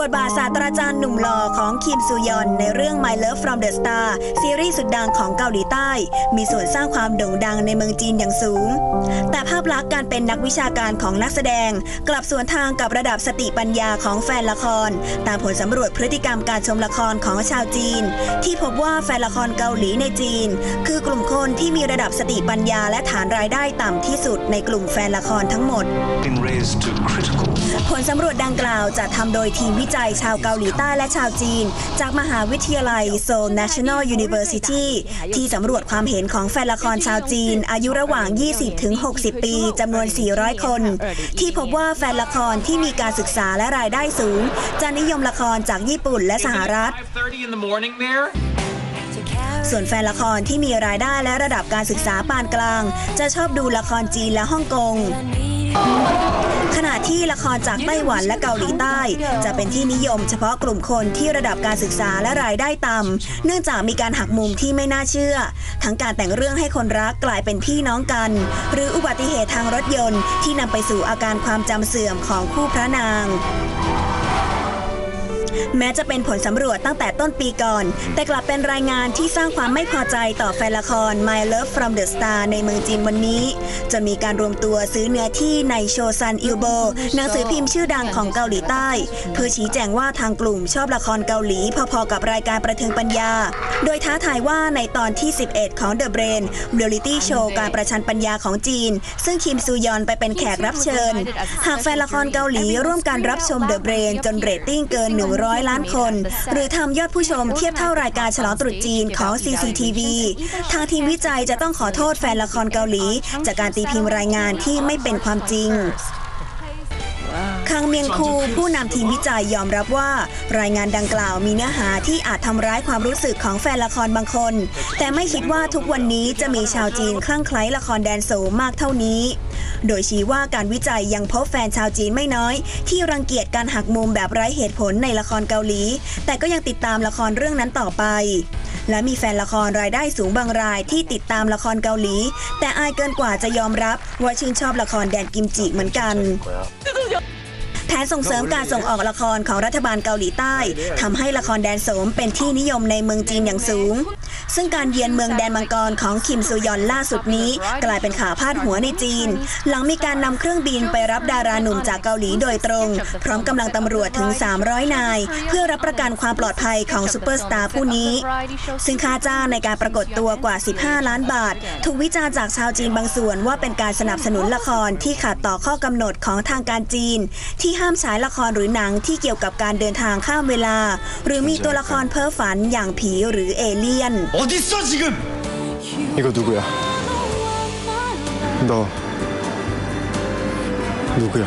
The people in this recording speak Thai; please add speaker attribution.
Speaker 1: บทบาทศาสตราจารย์หนุ่มหล่อของคิมซูยอนในเรื่อง My Love from the Star ซีรีส์สุดดังของเกาหลีใต้ มีส่วนสร้างความโด่งดังในเมืองจีนอย่างสูง แต่ภาพลักษณ์การเป็นนักวิชาการของนักแสดง กลับสวนทางกับระดับสติปัญญาของแฟนละคร ตามผลสำรวจพฤติกรรมการชมละครของชาวจีน ที่พบว่าแฟนละครเกาหลีในจีน คือกลุ่มคนที่มีระดับสติปัญญาและฐานรายได้ต่ำที่สุดในกลุ่มแฟนละครทั้งหมด
Speaker 2: been raised to critical
Speaker 1: ผลสำรวจดังกล่าวจะทำโดยทีมวิจัยชาวเกาหลีใต้และชาวจีน จากมหาวิทยาลัยโซล National University ที่สำรวจความเห็นของแฟนละครชาวจีน อายุระหว่าง 20-60 ปีจำนวน 400 คน ที่พบว่าแฟนละครที่มีการศึกษาและรายได้สูง จะนิยมละครจากญี่ปุ่นและสหรัฐส่วนแฟนละครที่มีรายได้และระดับการศึกษาปานกลาง จะชอบดูละครจีนและฮ่องกง ขณะที่ละครจากไต้หวันและเกาหลีใต้ จะเป็นที่นิยมเฉพาะกลุ่มคนที่ระดับการศึกษาและรายได้ต่ำเนื่องจากมีการหักมุมที่ไม่น่าเชื่อ ทั้งการแต่งเรื่องให้คนรักกลายเป็นพี่น้องกัน หรืออุบัติเหตุทางรถยนต์ที่นำไปสู่อาการความจำเสื่อมของคู่พระนาง แม้จะเป็นผลสำรวจตั้งแต่ต้นปีก่อน แต่กลับเป็นรายงานที่สร้างความไม่พอใจต่อแฟนละคร My Love from the Star ในเมืองจีนวันนี้ จะมีการรวมตัวซื้อเนื้อที่ในโชซันอิลโบหนังสือพิมพ์ชื่อดังของเกาหลีใต้ เพื่อชี้แจงว่าทางกลุ่มชอบละครเกาหลีพอๆกับรายการประเทิงปัญญา โดยท้าทายว่าในตอนที่ 11 ของ The Brain เรียลิตี้โชว์การประชันปัญญาของจีน ซึ่งคิมซูยอนไปเป็นแขกรับเชิญ หากแฟนละครเกาหลีร่วมการรับชม The Brain จนเรตติ้งเกิน100ล้านคน หรือทำยอดผู้ชมเทียบเท่ารายการฉลองตรุษจีนของ CCTV ทางทีมวิจัยจะต้องขอโทษแฟนละครเกาหลี จากการตีพิมพ์รายงานที่ไม่เป็นความจริงคัง เมียงคูผู้นำทีมวิจัยยอมรับว่า รายงานดังกล่าวมีเนื้อหาที่อาจทำร้ายความรู้สึกของแฟนละครบางคน แต่ไม่คิดว่าทุกวันนี้จะมีชาวจีนคลั่งไคล้ละครแดนโซมากเท่านี้ โดยชี้ว่าการวิจัยยังพบแฟนชาวจีนไม่น้อย ที่รังเกียจการหักมุมแบบไร้เหตุผลในละครเกาหลี แต่ก็ยังติดตามละครเรื่องนั้นต่อไป และมีแฟนละครรายได้สูงบางรายที่ติดตามละครเกาหลี แต่อายเกินกว่าจะยอมรับว่าชื่นชอบละครแดนกิมจิเหมือนกัน แผนส่งเสริมการส่งออกละครของรัฐบาลเกาหลีใต้ทำให้ละครแดนโสมเป็นที่นิยมในเมืองจีนอย่างสูง ซึ่งการเยือนเมืองแดนมังกรของคิมซูยอนล่าสุดนี้ กลายเป็นข่าวพาดหัวในจีน หลังมีการนำเครื่องบินไปรับดาราหนุ่มจากเกาหลีโดยตรง พร้อมกำลังตำรวจถึง 300 นาย เพื่อรับประกันความปลอดภัยของซูเปอร์สตาร์ผู้นี้ ซึ่งค่าจ้างในการปรากฏตัวกว่า 15 ล้านบาท ถูกวิจารณ์จากชาวจีนบางส่วนว่าเป็นการสนับสนุนละครที่ขัดต่อข้อกำหนดของทางการจีน ที่ห้ามฉายละครหรือหนังที่เกี่ยวกับการเดินทางข้ามเวลา หรือมีตัวละครเพ้อฝันอย่างผีหรือเอเลี่ยน
Speaker 2: 어디 있어 지금?
Speaker 3: 이거 누구야? 너 누구야?